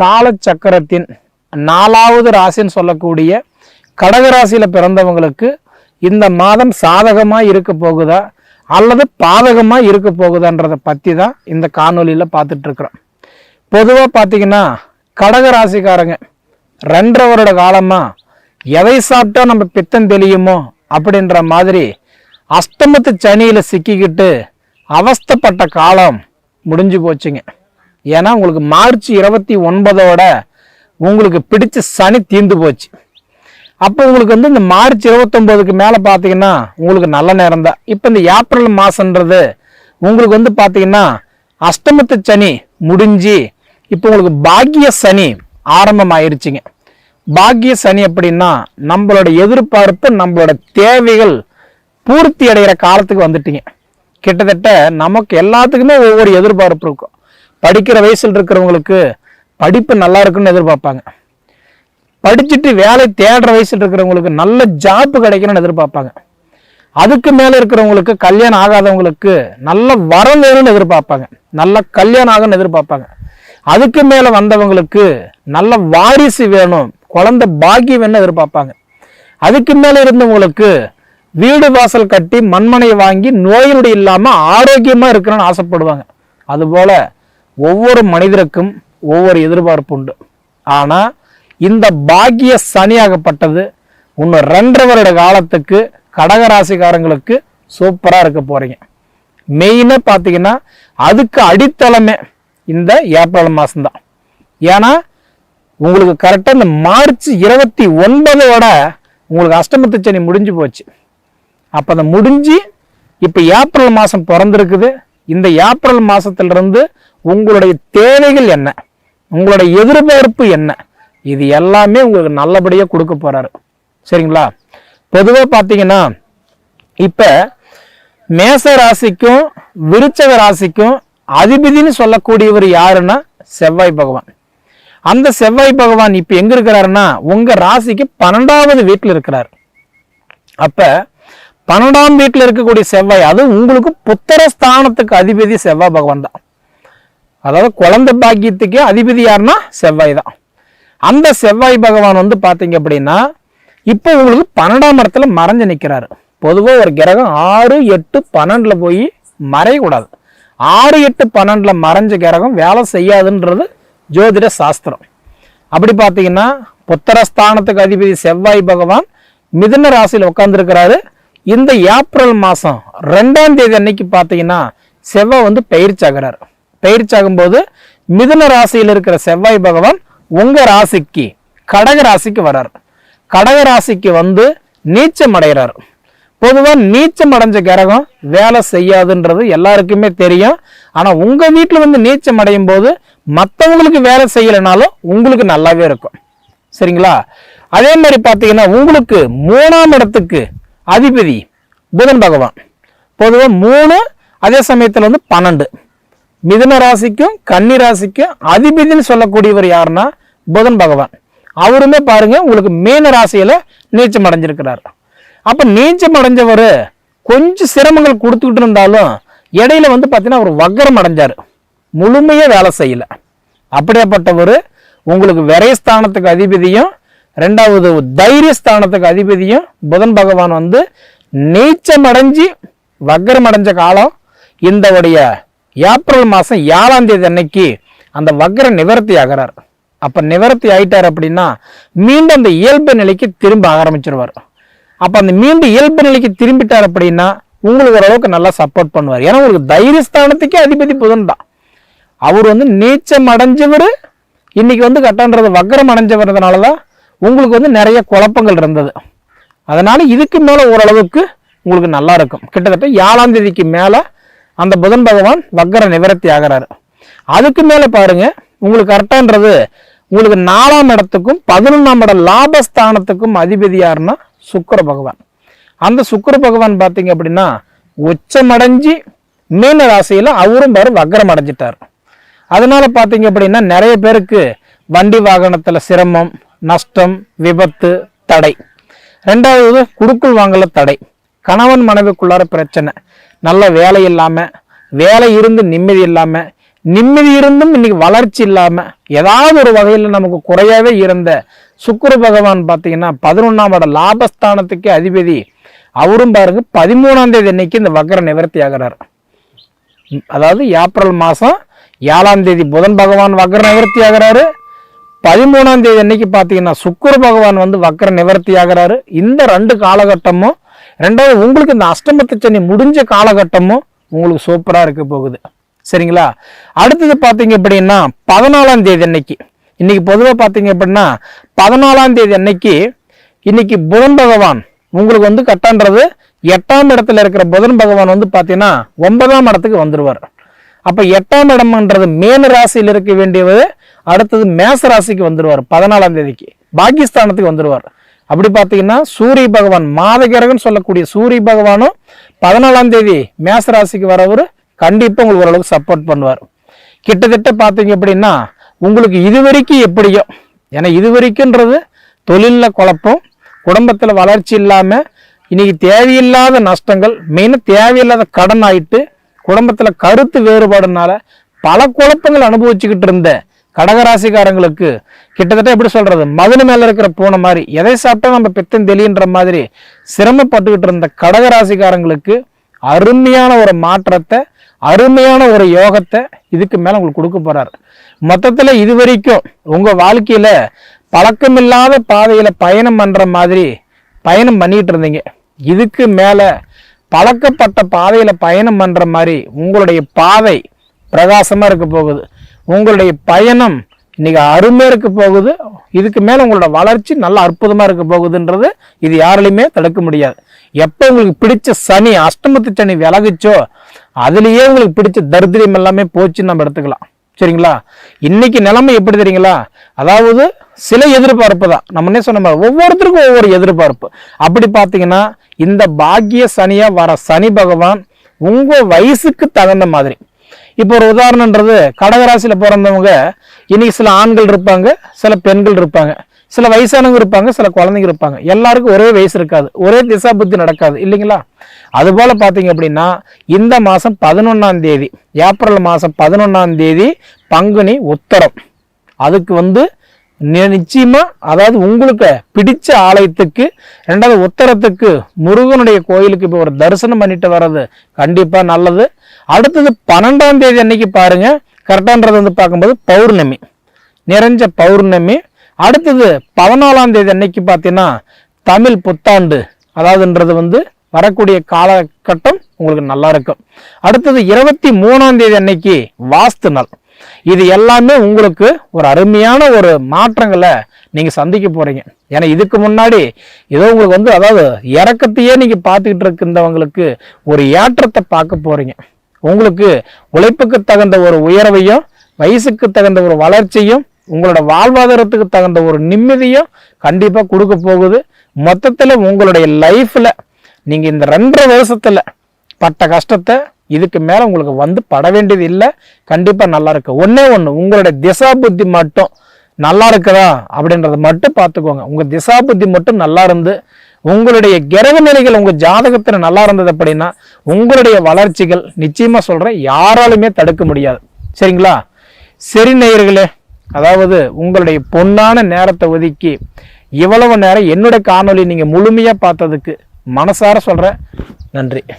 காலச்சக்கரத்தின் நாலாவது ராசின்னு சொல்லக்கூடிய கடகராசியில் பிறந்தவங்களுக்கு இந்த மாதம் சாதகமாக இருக்க போகுதா அல்லது பாதகமாக இருக்க போகுதான்றதை பற்றி தான் இந்த காணொலியில் பார்த்துட்ருக்குறோம். பொதுவாக பார்த்தீங்கன்னா கடக ராசிக்காரங்க ரெண்டரை வருட காலமாக எதை சாப்பிட்டா நம்ம பித்தம் தெளியுமோ அப்படின்ற மாதிரி அஷ்டமத்து சனியில் சிக்கிக்கிட்டு அவஸ்தைப்பட்ட காலம் முடிஞ்சு போச்சுங்க. ஏன்னா உங்களுக்கு மார்ச் இருபத்தி ஒன்பதோட உங்களுக்கு பிடிச்ச சனி தீர்ந்து போச்சு. அப்போ உங்களுக்கு வந்து இந்த மார்ச் இருபத்தொம்போதுக்கு மேலே பார்த்தீங்கன்னா உங்களுக்கு நல்ல நேரம் தான். இப்போ இந்த ஏப்ரல் மாதன்றது உங்களுக்கு வந்து பார்த்தீங்கன்னா அஷ்டமத்து சனி முடிஞ்சு இப்போ உங்களுக்கு பாக்கிய சனி ஆரம்பம் ஆயிருச்சுங்க பாக்கிய சனி அப்படின்னா நம்மளோட எதிர்பார்ப்பு நம்மளோட தேவைகள் பூர்த்தி அடைகிற காலத்துக்கு வந்துட்டீங்க. கிட்டத்தட்ட நமக்கு எல்லாத்துக்குமே ஒவ்வொரு எதிர்பார்ப்பு இருக்கும். படிக்கிற வயசில் இருக்கிறவங்களுக்கு படிப்பு நல்லா இருக்குன்னு எதிர்பார்ப்பாங்க. படிச்சுட்டு வேலை தேடுற வயசில் இருக்கிறவங்களுக்கு நல்ல ஜாப் கிடைக்கணும்னு எதிர்பார்ப்பாங்க. அதுக்கு மேலே இருக்கிறவங்களுக்கு கல்யாணம் ஆகாதவங்களுக்கு நல்ல வரம் வேணும்னு எதிர்பார்ப்பாங்க. நல்ல கல்யாணம் ஆகணும்னு எதிர்பார்ப்பாங்க. அதுக்கு மேலே வந்தவங்களுக்கு நல்ல வாரிசு வேணும் குழந்தை பாக்கியம் வேணும்னு எதிர்பார்ப்பாங்க. அதுக்கு மேலே இருந்தவங்களுக்கு வீடு வாசல் கட்டி மண்மனை வாங்கி நோயினுடைய இல்லாமல் ஆரோக்கியமாக இருக்கணும்னு ஆசைப்படுவாங்க. அதுபோல் ஒவ்வொரு மனிதருக்கும் ஒவ்வொரு எதிர்பார்ப்பு உண்டு. ஆனா இந்த பாக்கிய சனியாகப்பட்டது இன்னும் ரெண்டரை வருட காலத்துக்கு கடகராசிக்காரங்களுக்கு சூப்பராக இருக்க போறீங்க. மெயினாக பார்த்தீங்கன்னா அதுக்கு அடித்தளமே இந்த ஏப்ரல் மாதம்தான் ஏன்னா உங்களுக்கு கரெக்டாக இந்த மார்ச் இருபத்தி ஒன்பதோட உங்களுக்கு அஷ்டமத்து சனி முடிஞ்சு போச்சு. அப்போ அதை முடிஞ்சு இப்போ ஏப்ரல் மாதம் பிறந்திருக்குது. இந்த ஏப்ரல் மாதத்துலேருந்து உங்களுடைய தேவைகள் என்ன? உங்களுடைய எதிர்பார்ப்பு என்ன? இது எல்லாமே உங்களுக்கு நல்லபடியாக கொடுக்க போகிறாரு சரிங்களா? பொதுவாக பார்த்தீங்கன்னா இப்போ மேச ராசிக்கும் விருச்சக ராசிக்கும் அதிபதினு சொல்லக்கூடியவர் யாருன்னா செவ்வாய் பகவான். அந்த செவ்வாய் பகவான் இப்போ எங்கே இருக்கிறாருன்னா உங்கள் ராசிக்கு பன்னெண்டாவது வீட்டில் இருக்கிறார். அப்போ பன்னெண்டாம் வீட்டில் இருக்கக்கூடிய செவ்வாய் அது உங்களுக்கு புத்திர ஸ்தானத்துக்கு அதிபதி செவ்வாய் பகவான் தான். அதாவது குழந்தை பாக்கியத்துக்கே அதிபதி யாருன்னா செவ்வாய் தான். அந்த செவ்வாய் பகவான் வந்து பார்த்தீங்க அப்படின்னா இப்போ உங்களுக்கு பன்னெண்டாம் இடத்துல மறைஞ்சு நிற்கிறாரு பொதுவாக ஒரு கிரகம் ஆறு எட்டு பன்னெண்டில் போய் மறையக்கூடாது. ஆறு எட்டு பன்னெண்டில் மறைஞ்ச கிரகம் வேலை செய்யாதுன்றது ஜோதிட சாஸ்திரம். அப்படி பார்த்தீங்கன்னா புத்திரஸ்தானத்துக்கு அதிபதி செவ்வாய் பகவான் மிதுன ராசியில் உட்காந்துருக்கிறாரு இந்த ஏப்ரல் மாதம் ரெண்டாம் தேதி அன்னைக்கு பார்த்தீங்கன்னா செவ்வாய் வந்து பயிற்சியாகிறார் பயிற்சியாகும்போது மிதுன ராசியில் இருக்கிற செவ்வாய் பகவான் உங்க ராசிக்கு கடக ராசிக்கு வரார். கடக ராசிக்கு வந்து நீச்சம் அடைகிறார். பொதுவாக நீச்சம் அடைஞ்ச கிரகம் வேலை செய்யாதுன்றது எல்லாருக்குமே தெரியும். ஆனால் உங்கள் வீட்டில் வந்து நீச்சம் அடையும் போது மற்றவங்களுக்கு வேலை செய்யலைனாலும் உங்களுக்கு நல்லாவே இருக்கும். சரிங்களா? அதே மாதிரி பார்த்தீங்கன்னா உங்களுக்கு மூணாம் இடத்துக்கு அதிபதி புதன் பகவான். பொதுவாக மூணு அதே சமயத்தில் வந்து பன்னெண்டு. மிதுன ராசிக்கும் கன்னி ராசிக்கும் அதிபதினு சொல்லக்கூடியவர் யாருன்னா புதன் பகவான். அவருமே பாருங்க உங்களுக்கு மீன ராசியில நீச்சம் அடைஞ்சிருக்கிறார். அப்ப நீச்சம் அடைஞ்சவர் கொஞ்சம் சிரமங்கள் கொடுத்துக்கிட்டு இருந்தாலும் இடையில வந்து பார்த்தீங்கன்னா அவர் வக்கரம் அடைஞ்சாரு. முழுமையா வேலை செய்யல. அப்படியாப்பட்டவர் உங்களுக்கு விரைஸ்தானத்துக்கு அதிபதியும் ரெண்டாவது தைரியஸ்தானத்துக்கு அதிபதியும் புதன் பகவான் வந்து நீச்சம் அடைஞ்சி வக்கரம் அடைஞ்ச காலம் இந்த உடைய ஏப்ரல் மாதம் ஏழாம் தேதி அன்னைக்கு அந்த வக்கர நிவர்த்தி ஆகிறார். அப்போ நிவர்த்தி ஆயிட்டார் அப்படின்னா மீண்டும் அந்த இயல்பு நிலைக்கு திரும்ப ஆரம்பிச்சிருவார். அப்போ அந்த மீண்டும் இயல்பு நிலைக்கு திரும்பிட்டார் அப்படின்னா உங்களுக்கு ஓரளவுக்கு நல்லா சப்போர்ட் பண்ணுவார். ஏன்னா உங்களுக்கு தைரியஸ்தானத்துக்கே அதிபதி புதன் தான் அவர் வந்து நீச்சம் அடைஞ்சவர் இன்னைக்கு வந்து கட்டன்றது வக்கரம் அடைஞ்சவரதுனால தான் உங்களுக்கு வந்து நிறைய குழப்பங்கள் இருந்தது. அதனால இதுக்கு மேலே ஓரளவுக்கு உங்களுக்கு நல்லா இருக்கும். கிட்டத்தட்ட ஏழாம் தேதிக்கு மேலே அந்த புதன் பகவான் வக்கர நிவர்த்தி ஆகிறாரு. அதுக்கு மேலே பாருங்க உங்களுக்கு கரெக்டான்றது உங்களுக்கு நாலாம் இடத்துக்கும் பதினொன்றாம் இட லாபஸ்தானத்துக்கும் அதிபதி யாருன்னா சுக்கிர பகவான். அந்த சுக்கிர பகவான் பார்த்தீங்க அப்படின்னா உச்சமடைஞ்சு மீன ராசியில் அவரும் பாரு வக்கரம் அடைஞ்சிட்டார். அதனால பார்த்தீங்க அப்படின்னா நிறைய பேருக்கு வண்டி வாகனத்தில் சிரமம் நஷ்டம் விபத்து தடை. ரெண்டாவது குடுக்குள் வாங்கல தடை. கணவன் மனைவிக்குள்ளார பிரச்சனை. நல்ல வேலை இல்லாமல் வேலை இருந்து நிம்மதி இல்லாமல் நிம்மதி இருந்தும் இன்னைக்கு வளர்ச்சி இல்லாமல் ஏதாவது ஒரு வகையில் நமக்கு குறையாவே இருந்த சுக்கிர பகவான் பார்த்தீங்கன்னா பதினொன்னாம் இட லாபஸ்தானத்துக்கு அதிபதி. அவரும் பாருங்க பதிமூணாம் தேதி அன்னைக்கு இந்த வக்கர நிவர்த்தி ஆகிறார். அதாவது ஏப்ரல் மாதம் ஏழாம் தேதி புதன் பகவான் வக்கர நிவர்த்தி ஆகிறாரு. பதிமூணாம் தேதி அன்னைக்கு பார்த்தீங்கன்னா சுக்கிர பகவான் வந்து வக்கர நிவர்த்தி ஆகிறாரு. இந்த ரெண்டு காலகட்டமும் ரெண்டாவது உங்களுக்கு இந்த அஷ்டமத்து சனி முடிஞ்ச காலகட்டமும் உங்களுக்கு சூப்பராக இருக்க போகுது. சரிங்களா? அடுத்தது பார்த்தீங்க அப்படின்னா பதினாலாம் தேதி அன்னைக்கு. இன்னைக்கு பொதுவாக பார்த்தீங்க அப்படின்னா பதினாலாம் தேதி அன்னைக்கு இன்னைக்கு புதன் பகவான் உங்களுக்கு வந்து கட்டான்றது எட்டாம் இடத்துல இருக்கிற புதன் பகவான் வந்து பார்த்தீங்கன்னா ஒன்பதாம் இடத்துக்கு வந்துடுவார் அப்போ எட்டாம் இடம்ன்றது மேன ராசியில் இருக்க வேண்டியவர் அடுத்தது மேச ராசிக்கு வந்துடுவார் பதினாலாம் தேதிக்கு. பாகிஸ்தானத்துக்கு வந்துடுவார் அப்படி பார்த்தீங்கன்னா சூரிய பகவான் மாதகிரகன் சொல்லக்கூடிய சூரிய பகவானும் பதினாலாம் தேதி மேச ராசிக்கு வரவர் கண்டிப்பாக உங்களுக்கு ஓரளவுக்கு சப்போர்ட் பண்ணுவார். கிட்டத்தட்ட பார்த்தீங்க அப்படின்னா உங்களுக்கு இது வரைக்கும் எப்படியோ ஏன்னா இது வரைக்கும்ன்றது தொழிலில் குழப்பம் குடும்பத்தில் வளர்ச்சி இல்லாமல் இன்னைக்கு தேவையில்லாத நஷ்டங்கள் மெயினாக தேவையில்லாத கடன் ஆயிட்டு குடும்பத்தில் கருத்து வேறுபாடுனால பல குழப்பங்கள் அனுபவிச்சுக்கிட்டு இருந்த கடகராசிக்காரங்களுக்கு கிட்டத்தட்ட எப்படி சொல்றது? மதுன மேல இருக்கிற பூனை மாதிரி. எதை சாப்பிட்டா நம்ம பித்தம் தெளின்ற மாதிரி சிரமப்பட்டுக்கிட்டு இருந்த கடகராசிக்காரங்களுக்கு அருமையான ஒரு மாற்றத்தை அருமையான ஒரு யோகத்தை இதுக்கு மேல உங்களுக்கு கொடுக்க போறாரு. மொத்தத்துல இது வரைக்கும் உங்க வாழ்க்கையில பழக்கமில்லாத பாதையில பயணம் பண்ற மாதிரி பயணம் பண்ணிட்டு இருந்தீங்க. இதுக்கு மேல பழக்கப்பட்ட பாதையில பயணம் பண்ற மாதிரி உங்களுடைய பாதை பிரகாசமா இருக்க போகுது. உங்களுடைய பயணம் இன்றைக்கி அருமையாக இருக்க போகுது. இதுக்கு மேலே உங்களோட வளர்ச்சி நல்லா அற்புதமாக இருக்க போகுதுன்றது இது யாராலையுமே தடுக்க முடியாது. எப்போ உங்களுக்கு பிடிச்ச சனி அஷ்டமத்து சனி விலகுச்சோ அதுலேயே உங்களுக்கு பிடிச்ச தரித்திரியம் எல்லாமே போச்சுன்னு நம்ம எடுத்துக்கலாம். சரிங்களா? இன்னைக்கு நிலைமை எப்படி தெரியுங்களா? அதாவது சில எதிர்பார்ப்பு தான். நம்ம என்ன சொன்ன ஒவ்வொருத்தருக்கும் ஒவ்வொரு எதிர்பார்ப்பு. அப்படி பார்த்தீங்கன்னா இந்த பாக்கிய சனியாக வர சனி பகவான் உங்கள் வயசுக்கு தகுந்த மாதிரி இப்போ ஒரு உதாரணன்றது கடகராசியில் பிறந்தவங்க இன்னைக்கு சில ஆண்கள் இருப்பாங்க சில பெண்கள் இருப்பாங்க. சில வயசானவங்க இருப்பாங்க சில குழந்தைங்க இருப்பாங்க. எல்லாருக்கும் ஒரே வயசு இருக்காது. ஒரே திசா புத்தி நடக்காது. இல்லைங்களா? அதுபோல் பார்த்தீங்க அப்படின்னா இந்த மாதம் பதினொன்றாம் தேதி ஏப்ரல் மாதம் பதினொன்றாம் தேதி பங்குனி உத்தரம். அதுக்கு வந்து நிச்சயமா அதாவது உங்களுக்கு பிடிச்ச ஆலயத்துக்கு ரெண்டாவது உத்தரத்துக்கு முருகனுடைய கோயிலுக்கு இப்போ ஒரு தரிசனம் பண்ணிட்டு வர்றது கண்டிப்பா நல்லது. அடுத்தது பன்னெண்டாம் தேதி அன்னைக்கு பாருங்க கரெக்டான்றது வந்து பார்க்கும்போது பௌர்ணமி நிறைஞ்ச பௌர்ணமி. அடுத்தது பதினாலாம் தேதி அன்னைக்கு பார்த்தீங்கன்னா தமிழ் புத்தாண்டு அதாவதுன்றது வந்து வரக்கூடிய காலகட்டம் உங்களுக்கு நல்லா இருக்கும். அடுத்தது இருபத்தி மூணாம் தேதி அன்னைக்கு வாஸ்து நாள். இது எல்லாமே உங்களுக்கு ஒரு அருமையான ஒரு மாற்றங்களை நீங்கள் சந்திக்க போகிறீங்க ஏன்னா இதுக்கு முன்னாடி ஏதோ உங்களுக்கு வந்து அதாவது இறக்கத்தையே நீங்கள் பார்த்துக்கிட்டு இருக்கின்றவங்களுக்கு ஒரு ஏற்றத்தை பார்க்க போகிறீங்க உங்களுக்கு உழைப்புக்கு தகுந்த ஒரு உயர்வையும் வயசுக்கு தகுந்த ஒரு வளர்ச்சியும் உங்களோட வாழ்வாதாரத்துக்கு தகுந்த ஒரு நிம்மதியும் கண்டிப்பாக கொடுக்க போகுது. மொத்தத்தில் உங்களுடைய லைஃப்பில் நீங்கள் இந்த ரெண்டரை வருஷத்தில் பட்ட கஷ்டத்தை இதுக்கு மேல உங்களுக்கு வந்து பட வேண்டியது இல்லை. கண்டிப்பா நல்லா இருக்கு. ஒண்ணே ஒண்ணு உங்களுடைய திசா புத்தி மட்டும் நல்லா இருக்குதா அப்படின்றத மட்டும் பார்த்துக்கோங்க. உங்க திசா புத்தி மட்டும் நல்லா இருந்து உங்களுடைய கிரக நிலைகள் உங்க ஜாதகத்துல நல்லா இருந்தது அப்படின்னா உங்களுடைய வளர்ச்சிகள் நிச்சயமா சொல்றேன் யாராலுமே தடுக்க முடியாது. சரிங்களா? சரி நேயர்களே அதாவது உங்களுடைய பொன்னான நேரத்தை ஒதுக்கி இவ்வளவு நேரம் என்னுடைய காணொளி நீங்க முழுமையா பார்த்ததுக்கு மனசார சொல்றேன். நன்றி.